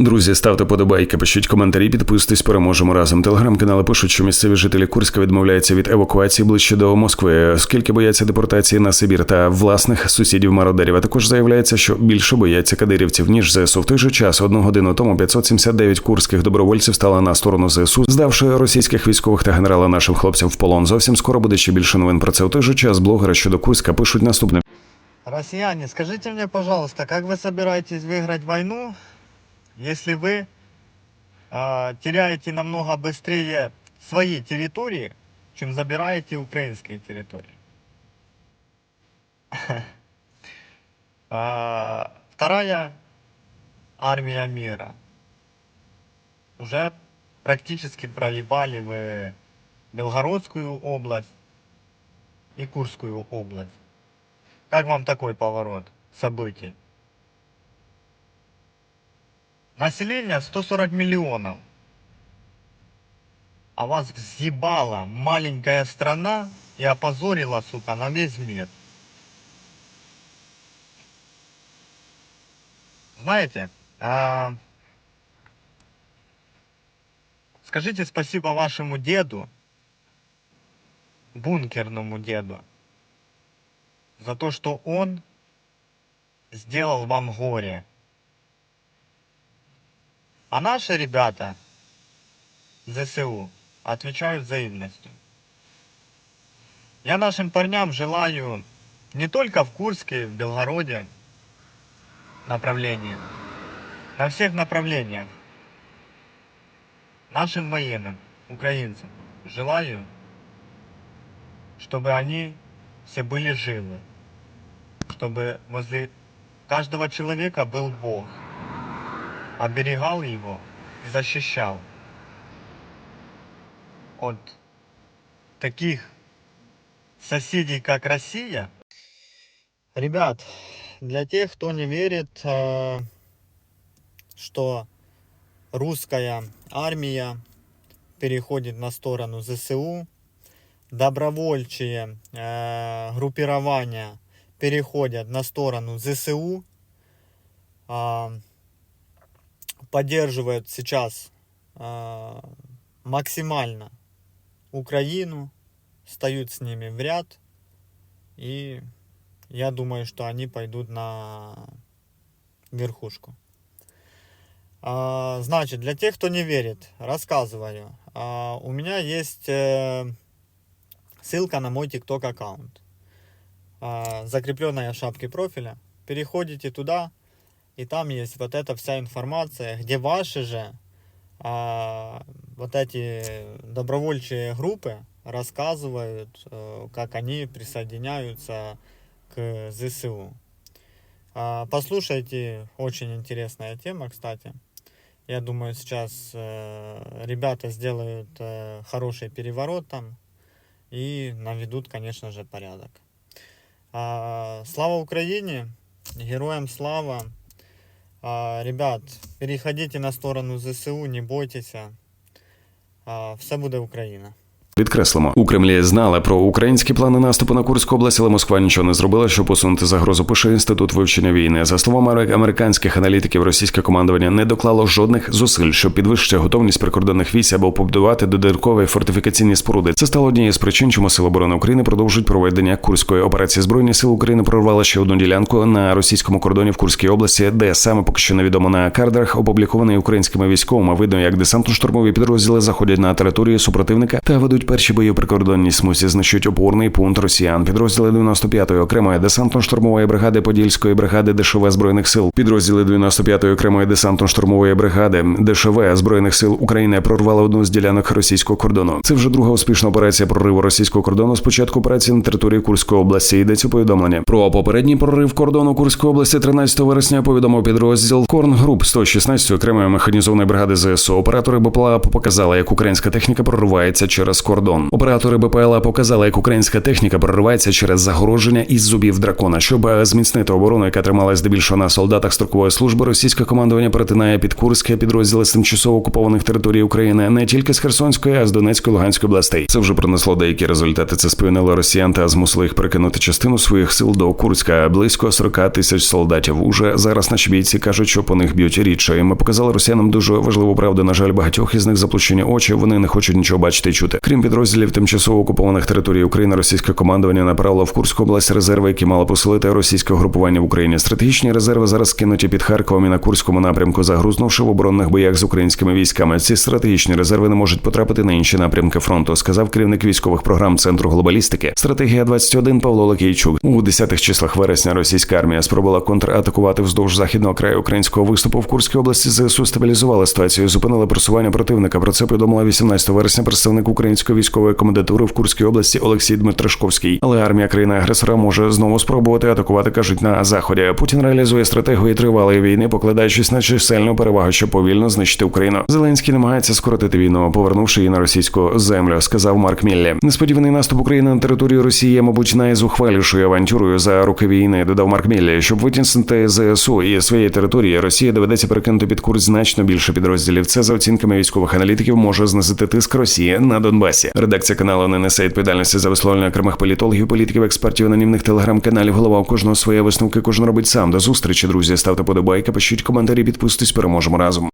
Друзі, ставте подобайки, пишіть коментарі, підписуйтесь, переможемо разом. Телеграм-канали пишуть, що місцеві жителі Курська відмовляються від евакуації ближче до Москви, оскільки бояться депортації на Сибір та власних сусідів мародерів. А також заявляється, що більше бояться кадирівців ніж ЗСУ. В той же час одну годину тому 579 курських добровольців стали на сторону ЗСУ, здавши російських військових та генерала нашим хлопцям в полон. Зовсім скоро буде ще більше новин про це. У той же час блогери щодо Курська пишуть наступне. Россияне, скажите мне, пожалуйста, как вы собираетесь выиграть войну, если вы а, теряете намного быстрее свои территории, чем забираете украинские территории? А, Вторая армия мира. Уже практически проебали вы Белгородскую область и Курскую область. Как вам такой поворот событий? Население 140 миллионов. А вас взъебала маленькая страна и опозорила, сука, на весь мир. Знаете, а, скажите спасибо вашему деду, бункерному деду, за то, что он сделал вам горе. А наши ребята, ЗСУ, отвечают взаимностью. Я нашим парням желаю не только в Курске, в Белгороде направлении, на всех направлениях. Нашим военным, украинцам, желаю, чтобы они все были живы, чтобы возле каждого человека был Бог, оберегал его защищал от таких соседей, как Россия. Ребят, для тех, кто не верит, э, что русская армия переходит на сторону ЗСУ, добровольчие э, группирования переходят на сторону ЗСУ, поддерживают сейчас а, максимально Украину, встают с ними в ряд, и я думаю, что они пойдут на верхушку. А, значит, для тех, кто не верит, рассказываю. А, у меня есть э, ссылка на мой TikTok аккаунт, а, закрепленная в шапке профиля. Переходите туда, и там есть вот эта вся информация, где ваши же а, вот эти добровольчие группы рассказывают, э, как они присоединяются к ЗСУ. А, Послушайте, очень интересная тема, кстати. Я думаю, сейчас э, ребята сделают э, хороший переворот там и наведут, конечно же, порядок. А, Слава Украине! Героям слава! Ребят, переходите на сторону ЗСУ, не бойтесь. Все буде Україна. Підкреслимо, у Кремлі знали про українські плани наступу на Курську область, але Москва нічого не зробила, щоб посунути загрозу. Пише інститут вивчення війни. За словами американських аналітиків, російське командування не доклало жодних зусиль, щоб підвищити готовність прикордонних військ або побудувати додаткові фортифікаційні споруди. Це стало однією з причин, чому Сили оборони України продовжують проведення курської операції. Збройні сили України прорвали ще одну ділянку на російському кордоні в Курській області, де саме поки що невідомо на кадрах, опублікований українськими військовими. Видно, як десантно-штурмові підрозділи заходять на територію супротивника та ведуть перші бої у прикордонній смузі. Знищують опорний пункт росіян. Підрозділи 95-ї окремої десантно-штурмової бригади Подільської бригади ДШВ збройних сил. Підрозділи 95-ї окремої десантно-штурмової бригади ДШВ збройних сил України прорвали одну з ділянок російського кордону. Це вже друга успішна операція прориву російського кордону. Спочатку операції на території Курської області. Йдеться повідомлення про попередній прорив кордону Курської області 13 вересня. Повідомив підрозділ Корн Груп 116 окремої механізованої бригади ЗСУ. Оператори БПЛА показали, як українська техніка проривається через кордон кордон. Оператори БПЛА показали, як українська техніка проривається через загородження із зубів дракона. Щоб е, зміцнити оборону, яка трималась здебільшого на солдатах строкової служби, російське командування перетинає під Курське підрозділи з тимчасово окупованих територій України не тільки з Херсонської, а з Донецької Луганської областей. Це вже принесло деякі результати. Це спинило росіян та змусило їх перекинути частину своїх сил до Курська. Близько 40 тисяч солдатів. Уже зараз наші бійці кажуть, що по них б'ють рідше. І Ми показали росіянам дуже важливу правду. На жаль, багатьох із них заплющені очі. Вони не хочуть нічого бачити і чути. Крім підрозділів тимчасово окупованих територій України, російське командування направило в Курську область резерви, які мали посилити російське групування в Україні. Стратегічні резерви зараз кинуті під Харковом і на Курському напрямку, загрузнувши в оборонних боях з українськими військами. Ці стратегічні резерви не можуть потрапити на інші напрямки фронту, сказав керівник військових програм центру глобалістики. Стратегія 21 Павло Лакійчук. У 10-х числах вересня російська армія спробувала контратакувати вздовж західного краю українського виступу в Курській області. ЗСУ стабілізували ситуацію, зупинили просування противника. Про це повідомила 18 вересня представник української військової комендатури в Курській області Олексій Дмитрашковський. Але армія країни-агресора може знову спробувати атакувати, кажуть на заході. Путін реалізує стратегію тривалої війни, покладаючись на чисельну перевагу, щоб повільно знищити Україну. Зеленський намагається скоротити війну, повернувши її на російську землю, сказав Марк Міллі. Несподіваний наступ України на територію Росії, є, мабуть, найзухвалішою авантюрою за роки війни. Додав Марк Міллі. Щоб витіснити ЗСУ і своєї території, Росія доведеться перекинути під курс значно більше підрозділів. Це за оцінками військових аналітиків може знизити тиск Росії на Донбасі. Редакція каналу не несе відповідальності за висловлення окремих політологів, політиків, експертів, анонімних телеграм-каналів. Голова у кожного своє висновки. Кожен робить сам. До зустрічі, друзі. Ставте подобайки, пишіть коментарі, підписуйтесь. Переможемо разом.